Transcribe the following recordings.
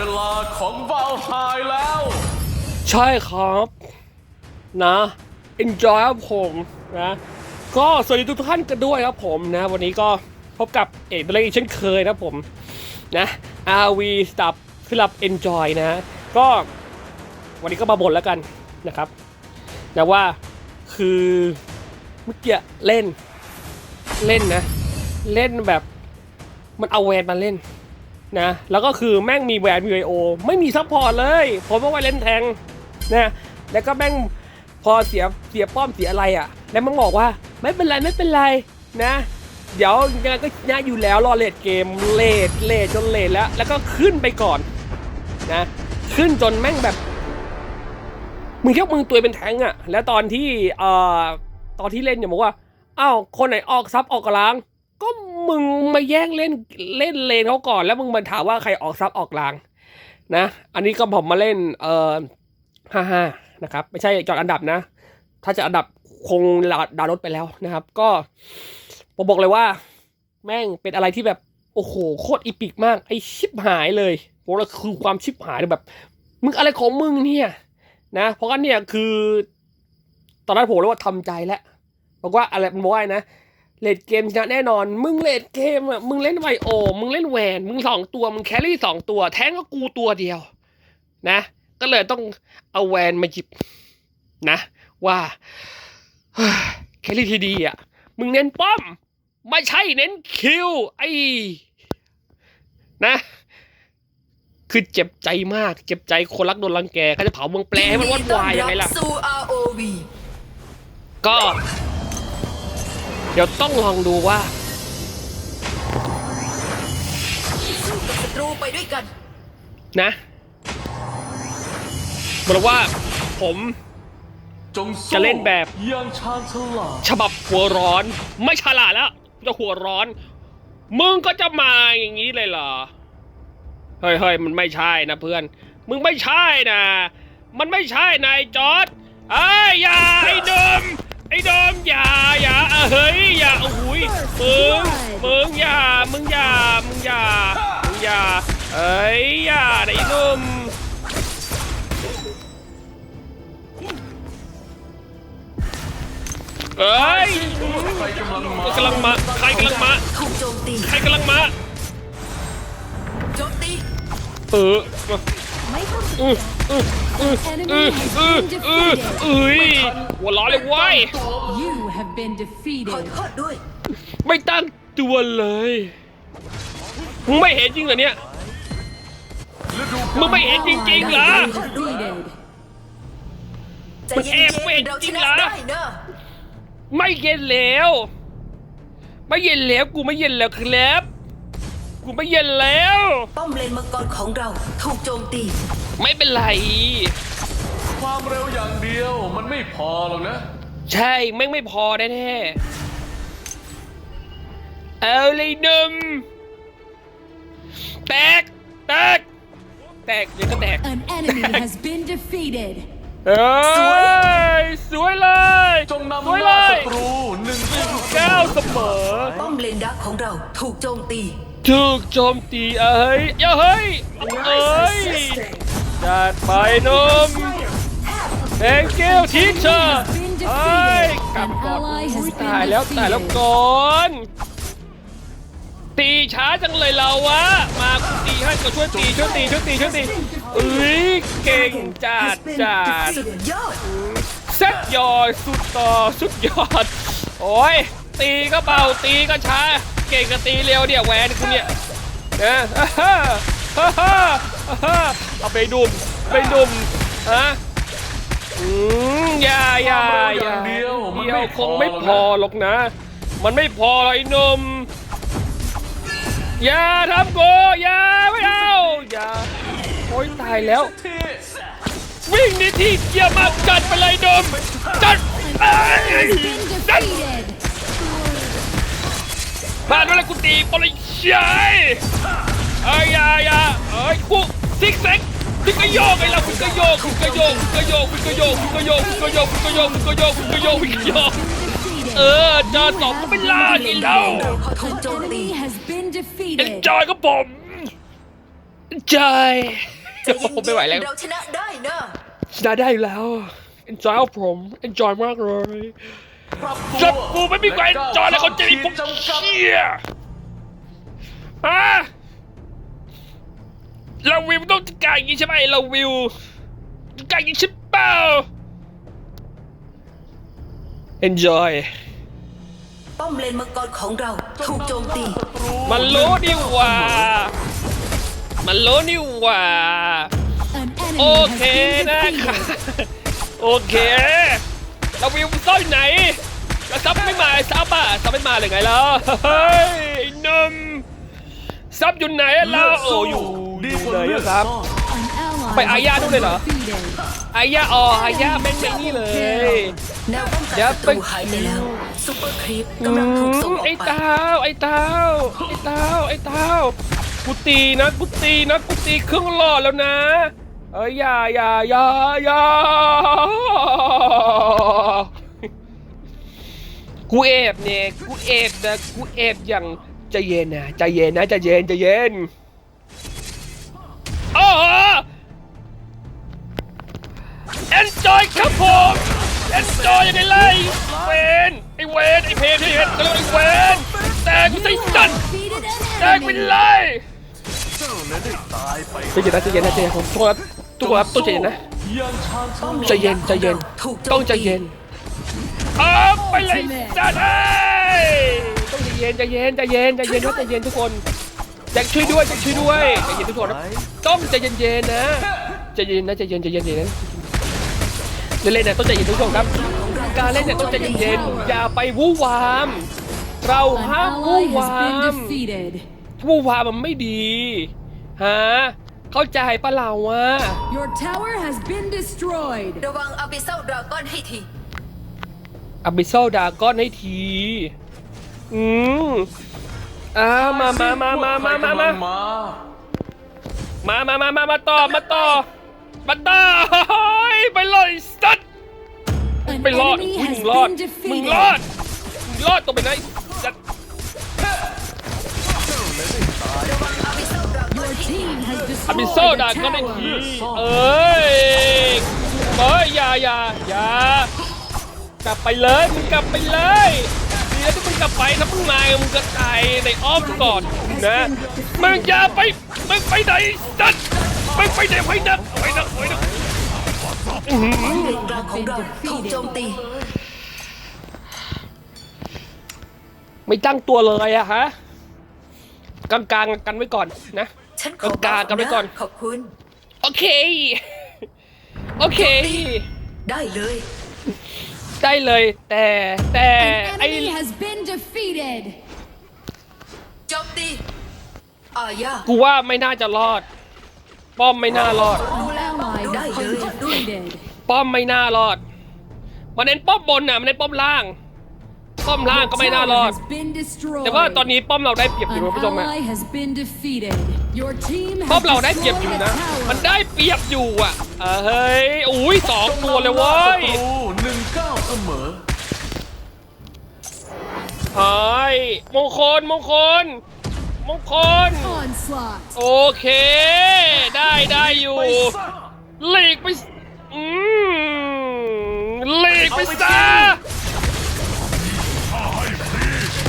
เวลาของวาลไฮแล้ว ใช่ครับ นะ enjoy ครับผมนะ ก็สวัสดีทุกท่านกันด้วยครับผมนะ วันนี้ก็พบกับเอกเบลอีกเช่นเคยนะผม นะ RV Stop สลับ enjoy นะ ก็วันนี้ก็มาบ่นแล้วกันนะครับนะว่าคือเมื่อกี้เล่น เล่นนะ เล่นแบบมันเอาแวนมาเล่น นะแล้วก็คือแม่งมีแวนมีไอโอไม่มีซัพพอร์ตเลย ผมว่าไว้เล่นแทงนะแล้วก็แม่งพอเสียเสียป้อมเสียอะไรอะ แล้วมันบอกว่าไม่เป็นไรไม่เป็นไรนะ เดี๋ยวยังไงก็ชนะอยู่แล้วรอเลดเกมเลดเลดจนเลดแล้ว แล้วก็ขึ้นไปก่อนนะขึ้นจนแม่งแบบมึงแค่มึงตัวเป็นแทงอะ แล้วตอนที่เอ่อตอนที่เล่นเนี่ยบอกว่าอ้าวคนไหนออกซับออกกลางก็ มึงมาแย่งเล่นเล่นเลนเขาก่อน แล้วมึงมาถามว่าใครออกซับออกลาง นะ อันนี้ก็ผมมาเล่นเอ่อห้าห้านะครับ ไม่ใช่จอดอันดับนะ ถ้าจะอันดับคงดาวน์รถไปแล้วนะครับ ก็ผมบอกเลยว่า แม่งเป็นอะไรที่แบบโอ้โหโคตรอีปิกมาก ไอชิบหายเลยบอกเลยคือความชิบหายเลยแบบ มึงอะไรของมึงเนี่ยนะ เพราะงั้นเนี่ยคือ ตอนนั้นผมเลยว่าทำใจแล้วบอกว่าอะไรมันบอกว่าไงนะ เลดเกมชนะแน่นอน มึงเลดเกมอะ มึงเล่นไวโอ มึงเล่นแหวน มึงสองตัว มึงแครี่สองตัว แทงก็กูตัวเดียว นะ ก็เลยต้องเอาแวนมาหยิบ นะ ว่าแครี่ทีดีอะ มึงเน้นป้อม ไม่ใช่เน้นคิว ไอ้นะ คือเจ็บใจมาก เจ็บใจคนรักโดนรังแกเขาจะเผาเมืองแปลให้มันวุ่นวายยังไงล่ะก็ เดี๋ยวต้องลองดูว่าสู้กับศัตรูไปด้วยกัน นะบอกว่าผมจงสู้จะเล่นแบบอยังชาญฉลาดฉบับหัวร้อน ไม่ฉลาดแล้วจะหัวร้อน มึงก็จะมาอย่างนี้เลยเหรอ เฮ้ยเฮ้ยมันไม่ใช่นะเพื่อน มึงไม่ใช่นะ มันไม่ใช่นายจอร์ดไอ้ยอย่าไอ้เดิม ไอ้ดิมอย่าอย่าเฮ้ยอย่าโอ้โหยมึงมึงอย่ามึงอย่ามึงอย่ามึงอย่าเอ้ยอย่าไอ้นุ่มเอ้ยใครกำลังมากำลังมาใครกำลังมาถูกโจมตีใครกำลังมาโจมตีเออ อืออืออืออืออืออืออุ้ยหัวเร้อนเลยเว้ย You have been ขอ defeated. โทษด้วย ไม่ตั้งตัวเลยมึงไม่เห็นจริงเหรอเนี่ยฤดูมึงไม่เห็นจริงๆเหรอ Defeated. ใจมันเย็แอบเว้ยนๆเราจริชงนะเหรอ ได้เนอะไม่เย็นแล้ว ไม่เย็นแล้วกูไม่เย็นแล้วครับ กูไม่เย็นแล้ว ป้อมเลนมังกรของเราถูกโจมตี ไม่เป็นไร ความเร็วอย่างเดียวมันไม่พอหรอกนะ ใช่แม่งไม่พอแน่ๆเอาเลยหนุ่มแตก แตก แตกเดี๋ยวก็แตก An enemy has been defeated. เอ้ยสวยเลยจงนำสวยหเลน้ายศัตรูหนึ่งต่อเก้าเสมอ ป้อมเลนดักของเราถูกโจมตี ถูกโจมตีเอ้ยอย่าเฮ้ยเอ้ยจัดไปหนุ่ม Thank you teacher Been เอ้ย defeated. กลับ An ก่อน ally อุ๊ย has ตายแล้ว been ตายแล้ว defeated. ก่อนตีช้าจังเลยเราวะมากูตีให้ก็ช่วยตีช่วยตีช่วยตีช่วยตีเอ้ยเก่งจัดจัดสุดยอดเซ็ตยอดสุดต่อสุดยอด โอ้ยตีก็เบาตีก็ช้า เก่งกับตีเร็วเนี่ยแหวนคุณเนี่ยนะอ่าฮ่าฮ่าฮ่าอ่าฮ่าเอาไปดุมไปดุมฮะอืมอย่าอย่าอย่าเดียวมันเดียวไม่คงไม่พอหรอกนะ มันไม่พอหรอกไอ้หนุ่มอย่าทำกูอย่าไม่เอาอย่าโอ้ยตายแล้ว วิ่งหนี่ที่เกียร์มากจัดไปเลยดมจัดเอ้ย Been จัด defeated. ผ่านเวลากูตีปริชัยเอ้ยอยาอยาเอ้ยกูซิกแซกซิกกระโยกไอ้เราฟิกกระโยกฟิกกระโยกฟิกกระโยกฟิกกระโยกฟิกกระโยกฟิกกระโยกฟิกกระโยกฟิกกระโยกฟิกกระโยกฟิกกระโยก Defeated. เออเจอสองก็ไม่ลาดอีกแล้วถูก An โจมตี enemy has been เอ็น defeated. จอยกับผมใจใจเย็นผมไม่ไหวแล้วๆเราชนะได้นะชนะได้อยู่แล้ว enjoy ครับผม enjoy มากเลยปรับ จับตัวกูไม่มีใคร enjoy เลยคนจะมีผมจำกัดเชี่ยฮะเราวิวต้องจัดการอย่างนี้ใช่ไหมเราวิวจัดการอย่างนี้ใช่เปล่า enjoy ป้อมเลนมังกรของเราถูกโจมตี มันรู้ดีกว่า มันรู้ดีกว่า An โอ enemy เค has been นะค defeated. โอเค เราวิวซ่อนไหนแล้วซับไม่มาซับอะซับไม่มาเลยไงล่ะเฮ้ยไอ้หนมซับอยู่ไหนอะเราโอ้อยู่ดีอยู่กว่าไหนเลืออะดครับซ่อน An ally ไปอาญา has นู่น been เลยเหรอ defeated. อายาอ๋ออายาแม่งในนี่เลย แนวป้องกันเดี๋ยวศัตรูหายไปแล้วซูเปอร์ครีปอืกำลังถูกส่งมออกไอ้ไป เต้าไอ้เต้าไอ้เต้าไอ้เต้ากูตีนะกูตีนะกูตีเครื่องหลอดแล้วนะ เอ้ยอย่าอย่าอย่าอย่ากูเอบเนี่ยกูเอบนะกูเอบอย่างใจเย็นนะใจเย็นนะใจเย็นใจเย็นโอ้โหเอนจอยครับผมเอนจอยยังไงล่ะไอ้เวนไอ้เวนไอ้เพนไอ้เพนก็เรียกว่าไอ้เวนแต่กูใส่สัน Defeated an แตกไป enemy. เลยเจ้านั้นได้ตายไปใจเย็นนะใจเย็นนะใจเย็นผมทุกคนครับทุก คนครับต้องใจเย็นนะยังชาญชาญใจเย็นใจเย็นถูกโจมต้องใจเย็นเอาไปเลยจัดเอ้ยต้องใจเย็นใจเย็นใจเย็นใจเย็นนะใจเย็นทุกคนแจ็คช่วยด้วยแจ็คช่วยด้วยใจเย็นทุกคนนะต้องใจเย็นๆนะใจเย็นนะใจเย็นใจเย็นใจเย็นนะเล่นๆนะต้องใจเย็นทุกคนครับ การเล่นเนี่ยต้องใจเย็นๆอย่าไปวู่วาม เรา An ห้ามวู่ ally วา has been ม defeated. วู่วามมันไม่ดีฮะ เข้าใจปะเราวะ Your tower has been destroyed. ระวังอาบิเซลดราก้อนให้ทีอ b ิ s ซ l ดาก้อนให้ที อืมอ่ามามามามามามามามา มามามามามาต่อ มาต่อ มาต่อเฮ้ยไปเลยสัตว์ An ไปรอด enemy อุ๊ย has มึงรอด been มึงรอด defeated. มึงรอดตัวไปไหนสัตว์ ระวัง อาบิเซลดราก้อน Your ให้ที team has อ b ิ s ซ l destroyed ดา a ก้อนให้ที tower. เอ้ยเอ้ยอย่าอย่าอย่ากลับไปเลยมึงกลับไปเลยดีแล้วที่มึงกลับไปถ้ามึงมามึงก็ตายในอ้อมก่อนนะมึงอย่าไปมึงไปไหนสัตว์มึงไปไหนไปนักไปนักไปนักป้อมเลนกลางของเราถูกโจมตีไม่ตั้งตัวเลยอะฮะกลางๆกันไว้ก่อนนะ ฉันขอกลางๆกันไว้ก่อน ขอบคุณ โอเค โอเค ได้เลย ได้เลยแต่แต่ An ไอ้ enemy has been defeated. โจมตีอาญากูว่าไม่น่าจะรอด ป้อมไม่น่ารอด An ally has been defeated. ป้อมไม่น่ารอด มันเน้นป้อมบนน่ะมันเน้นป้อมล่าง ป้อมล่าง Your ก็ไม่น่ารอ tower ด has been destroyed. แต่ว่าตอนนี้ป้อมเราได้เปรียบอยู่ An นะผู้ชมอะ ally has been defeated. Your team ป้อ has มเราได้เปรียบอยู่ destroyed นะ a มัน tower. ได้เปรียบอยู่อะเออเฮ้ยอุ้ยสองตัวเลยเว้ยศัตรูหนึ่งเก้าเสมอเฮ้ยมงคลมงคลมงคล Onslaught. โอเค ได้ได้อยู่ไปซะหลีกไปสอืมหลีกไปซะ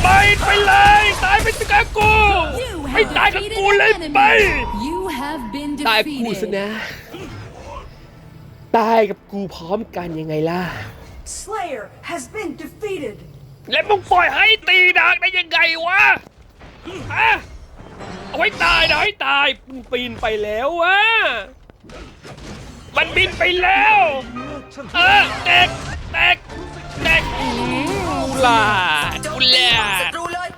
ไปไปเลยตายไปกับกู You ไม่ have ตายกับ defeated กู an เลยไป enemy. You have been ตายกูซะ defeated. นะตายกับกูพร้อมกันยังไงล่ะ Slayer has been defeated. แล้วมึงปล่อยให้ตีดักได้ยังไงวะฮะเอาไว้ตายนะให้ตายมันปีนไปแล้ววะมันบินไปแล้ว เออแตกแตกแตกอืมกุห ลาบโจมกุตีหลาศับตรูเลย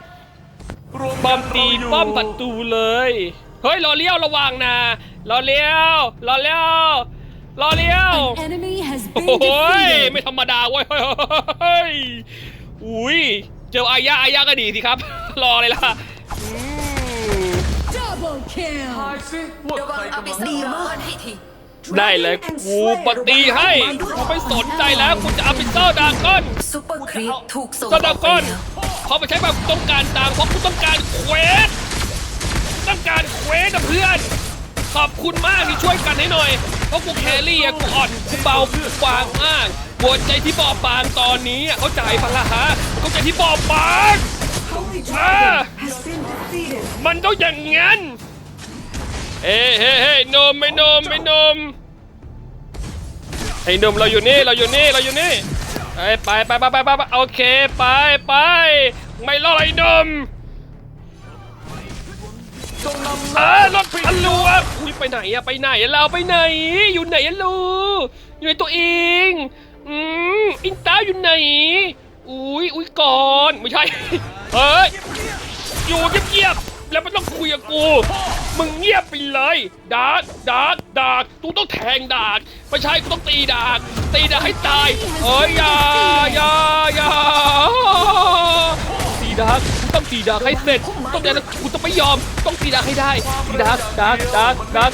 รวมป้อกัมนตีเราอยู่ป้อมประตูเลย เฮ้ยรอเลี้ยวระวังนะรอเลี้ยวรอเลี้ยวรอเลี้ยว An enemy has โอ้ been โหยไม่ defeated. ธรรมดาเว้ยเฮ้ยเฮ้ยอุ้ยเจออายะอายะก็ดีสิครับ รอเลยล่ะอืม Double ทาย kill. สิว่าระใควังรอาจะบิมาเซลดราก้อนให้ที ได้เลยกูปฏิให้กูไม่สนใจแล้วกูจะเอาไปเจ้าดราก้อนซูเปอร์ครีปถูกส่งอเจ้าอกดราไปก้อนแล้วเขาไปใช้แบบต้องการต่างเพราะกูต้องการเควสต้องการเควสนะเพื่อนขอบคุณมากที่ช่วยกันให้หน่อย เพราะกูแครี่อะกูอ่อนกูเบากูบางมากหัวใจที่บอบบางตอนนี้อะเข้าใจปะล่ะฮะเข้าใจที่บอบบาง Holy Ah! Dragon has been defeated. มันต้องอย่างงั้นเฮ้เฮ้เฮ้นมไม่นมไม่นม ไอ้หนมเราอยู่นี่เราอยู่นี่เราอยู่นี่ไปไปไปไปไปไปโอเคไปไปไม่รอดไอ้หนมจงนำเออรถพันลัวอุ้ยไปไหนอะไปไหนเราไปไหน อยู่ไหนอะลูอยู่ในตัวเองอืมอินตาอยู่ไหนอุ้ยอุ้ยก่อนไม่ใช่เฮ้ยอยู่เงียบ แล้วไม่ต้องคุยกับกู มึงเงียบไปเลยดาร์กดาร์กดาร์กกูต้องแทงดาร์กไม่ใช่กูต้องตีดาร์กตีดาร์กให้ตายเอ้ยอย่าอย่าอย่าตีดาร์กกูต้องตีดาร์กให้เสร็จต้องเดี๋ยวนะกูต้องไม่ยอม ต้องตีดาร์กให้ได้ตีดาร์กดาร์กดาร์กดาร์ก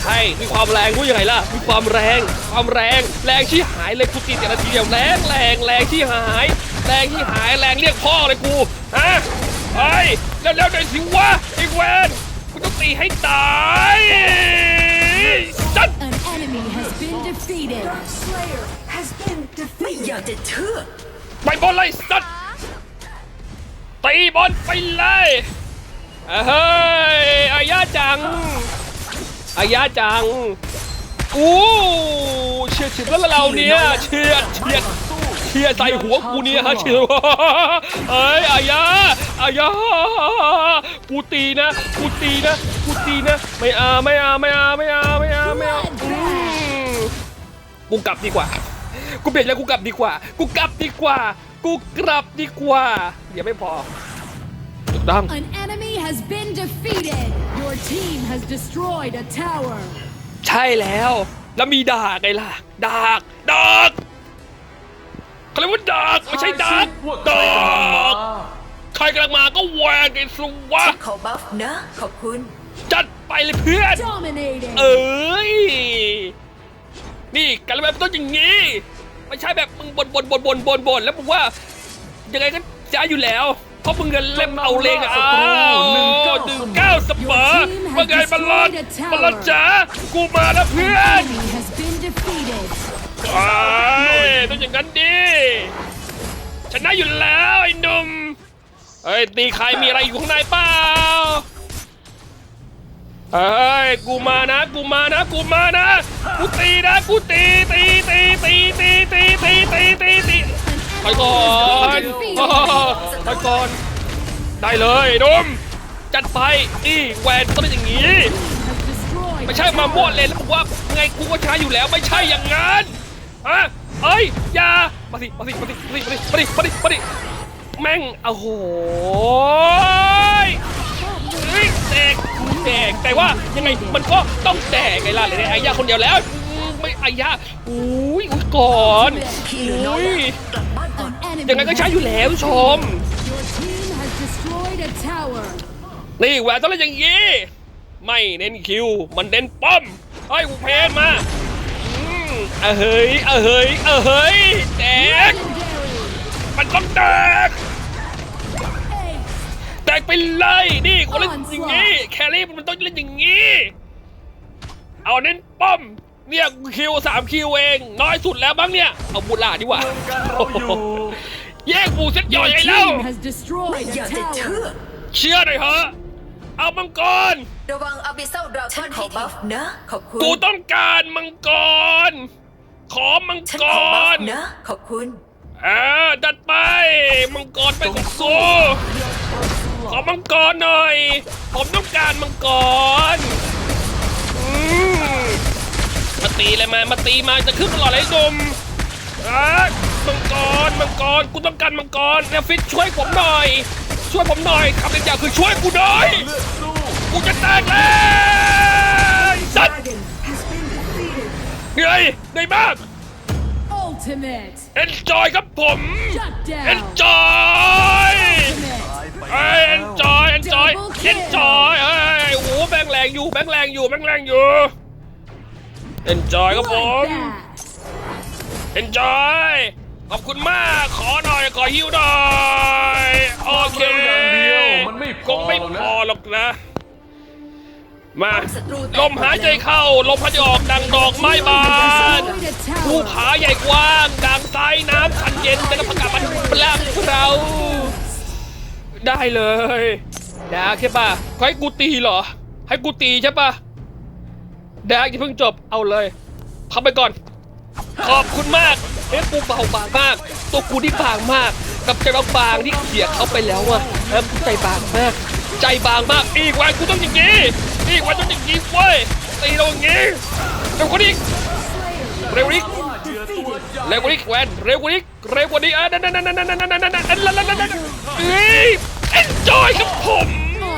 ใช่ มีความแรงรู้ยังไงล่ะ มีความแรง ความแรง แรงที่หายเลยกูตีแต่ละทีเดียวแรงแรงแรงที่หาย แรงที่หายแรงเรียกพ่อเลยกู ฮะ เฮ้ยแล้วแล้วหน่อยสิวะไอ้เวนกูต้องตีให้ตายสัตว์ An enemy has been defeated. Dark Slayer has been ไม่อยา defeated. กจะเชื่อไปบอลเลยสัตว์ตีบอลไปเลยเฮ้ยอายาจังอายาจังอู้เฉียดฉิบแล้วเราเนี่ยเฉียดเฉียด เฉียดใส่หัวกูเนี่ยฮะเฉียดเอ้ยอายาอายากูตีนะกูตีนะกูตีนะ ไม่เอาไม่เอาไม่เอาไม่เอาไม่เอาไม่เอาอืมกูกลับดีกว่า กูเปลี่ยนแล้วกูกลับดีกว่า กูกลับดีกว่า กูกลับดีกว่าเดี๋ยวไม่พอถูกต้อง An enemy has been defeated. Your team has destroyed a tower. ใช่แล้ว แล้วมีดากไงล่ะดากดาก เขาเรียกว่าดากไม่ใช่ดากว่าใครดากำลังมาใครกำลังมาก็แหวกไอ้สวะฉันขอบัฟนะ ขอบคุณ จัดไปเลยเพื่อน Dominating. เอ้ย นี่การระบายมันต้องอย่างงี้ ไม่ใช่แบบมึงบนบนบนบนบนบนแล้วมึงว่า ยังไงก็จ้าอยู่แล้ว เพราะมึงเงินเล่มเอาเลงอ้าวหนึ่งเก้าเสมอว่าไงบอลลอนบอลลอนจ๋ากูมาแล้วเพื่อน ไอ้ต้องอย่างนั้นดิชนะอยู่แล้วไอ้หนุ่มเฮ้ยตีใครมีอะไรอยู่ข้างในเปล่าเฮ้ยกูมานะกูมานะกูมานะกูตีนะกูตีตีตีตีตีตีตีตีตีตีไปก่อนไปก่อน ได้เลยหนุ่มจัดไปอีแวนต้องเป็นอย่างนี้ ไม่ใช่มาโมั่วเลนแล้วบอกว่าไงกูก็ชนะอยู่แล้วไม่ใช่อย่างนั้น ฮะเอ้ยอย่ามาสิมาสิมาสิมาสิมาสิมาสิมาสิมาสิแม่งโอ้โหยเฮ้ยแตกแตกแต่ว่ายังไงมันก็ต้องแตกไงล่ะเลยไอ้ยาคนเดียวแล้วอืมไม่ไอ้ยาอุ้ยอุ้ยก่อนอุ้ยกลับบ้านก่อน An enemy ยังไงก็ใช้อยู่แล้วชม Your team has destroyed a tower. นี่แหวนต้องเล่นอย่างนี้ ไม่เน้นคิว มันเน้นป้อมเฮ้ยกูเพนมา เอะเฮ้ยเอะเฮ้ยเอะเฮ้ยแตก Legendary. มันต้องแตก Ace. แตกไปเลยนี่คนเล่นอย่างนี้แครี่มันต้องเล่นอย่างนี้ เอาเน้นป้อมเนี่ยกูคิวสามคิวเองน้อยสุดแล้วบ้างเนี่ยเอาบูลาดีกว่าเมืองกันเราอยู่แยกบูเซ็ตย่อ Your ยไอ้แล้ว team has ไม่ destroyed อยา a กจะเชื่อ tower. เชื่อหน่อยเถอะ เอามังกร ระวังอาบิเซลดราก้อนขอบัฟนะ ขอบคุณกูต้องการมังกร ขอมังฉันกขอบัฟรนะ ขอบคุณอ่าดัดไป มังกรไปกับกูขอมังกรหน่อย ผมต้องการมังกรอืมมาตีเลยมามาตีมาจะขึ้นตลอดเลยไอ้หนุ่มอ่ามังกรมังกรกูต้องการมังกรเนี่ยฟิตช่วยผมหน่อย ช่วยผมหน่อยคำเดียวคือช่วยกูหน่อยเลือดสู้กูจะแตกแล้วสัตว์ Dragon has been defeated. เหนื่อยเหนื่อยมาก Ultimate. เอนจอยครับผม Shut เอน down. จอย Ultimate. เอ้ยเอนจอยเอนจอยเอนจอยเอ้ยโอ้โหแบงแรงอยู่แบงแรงอยู่แบงแรงอยู่เอนจอยครับผม Bloodbath. เอนจอย ขอบคุณมาก ขอหน่อย ขอฮิวหน่อย โอเคความเร็วอย่างเดียวมันไม่พอคงไม่หรอกนะพอหรอกนะ มาศัตรูแตกลมหายใจเข้า ลมหายใจออกดังดอกไม้บาน Destroyed a ภู tower. ผาใหญ่กว้างดังใต้น้ำขันเย็นเป็นพกาบันปลังเรา ได้เลยดาใช่ปะให้กูตีเหรอ ให้กูตีใช่ปะดาที่าเพิ่งจบเอาเลยเข้าไปก่อน ขอบคุณมาก เฮ้ยกูเบาบางมาก ตัวกูที่บางมาก กับใจบางบางที่เขี่ยเขาไปแล้วอะแล้วกูใจบางมาก ใจบางมาก อีกวันกูต้องอย่างงี้ อีกวันต้องอย่างงี้เว้ย ตีเราอย่างงี้เร็วกว่านี้เร็วกว่านี้เหยื่อตัวใหญ่เร็วกว่านี้แวนเร็วกว่านี้เร็วกว่านี้อะนั่นนั่นนั่นนั่นนั่นนั่นนั่นนั่นนั่นนั่นเฮ้ย enjoy กับผม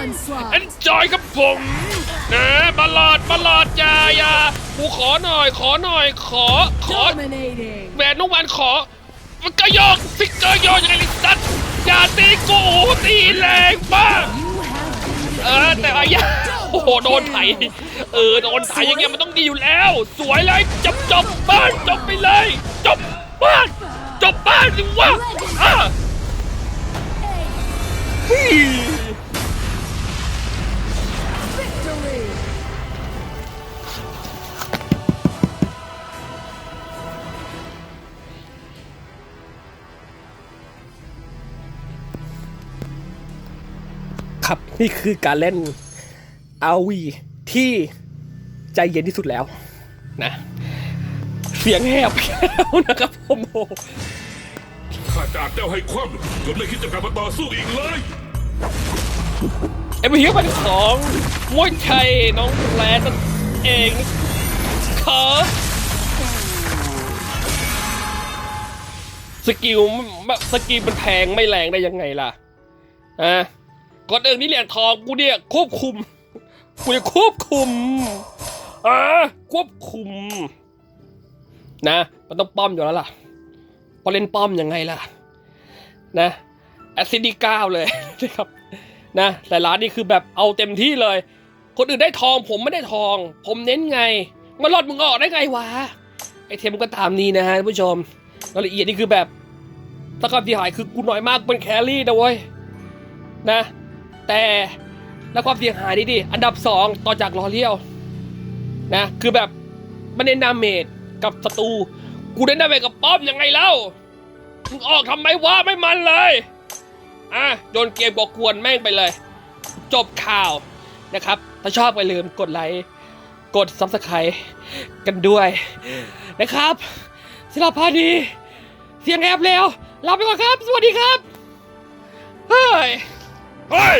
Onslaught. enjoy กับผม นะบอลลอดบอลลอดอย่าอย่ากูขอหน่อย ขอหน่อย ขอขอ Dominating. แหวนน้องวันขอ มันกระยอกฟิกเกอร์โยนยังไงลิสัตอย่าตีกูตีแรงมาก You have เออ แต่อายะโอ้โหโดนไถเออ โดนไถอย่างเงี้ยมันต้องดีอยู่แล้ว สวยเลยจบจบบ้านจบไปเลย จบบ้านจบบ้านสิวะอะฮี่ victory. นี่คือการเล่นอาวีที่ใจเย็นที่สุดแล้วนะเสียงแหบแล้วนะครับผมโอ้โหข้าจากเจ้าให้คว่ำจนไม่คิดจะกลับมาต่อสู้อีกเลยเอ็มเฮียเป็นของมวยไทยน้องแลนนั่นเองครับสกิลมันสกิลมันแพงไม่แรงได้ยังไงล่ะอะ ก่อนอื่นนี่เหรียญทองกูเนี่ยควบคุมกูจะควบคุมอะควบคุม นะ มันต้องป้อมอยู่แล้วล่ะพอเล่นป้อมยังไงล่ะ นะแอซิดีเก้าเลยนะครับ นะแต่ร้านนี้คือแบบเอาเต็มที่เลย คนอื่นได้ทองผมไม่ได้ทอง ผมเน้นไงมาหลอดมึงออกได้ไงวะไอเทมก็ตามนี้นะฮะผู้ชมรายละเอียดนี่คือแบบถ้าความเสียหายคือกูน้อยมากเป็นแครี่นะเว้ยนะ แต่แล้วความเสียหายนี่ดิอันดับสองต่อจากลอเลียวนะคือแบบมันเน้นดาเมจกับศัตรูกูเน้นดาเมจกับป้อมยังไงเล่ามึงออกทำไมวะไม่มันเลยอะโยนเกมบอกกวนแม่งไปเลย จบข่าวนะครับ ถ้าชอบก็อย่าลืมกดไลค์กด subscribe กันด้วยนะครับสำหรับพาดีเสียงแอบแล้วลาไปก่อนครับ สวัสดีครับ เฮ้ย เฮ้ย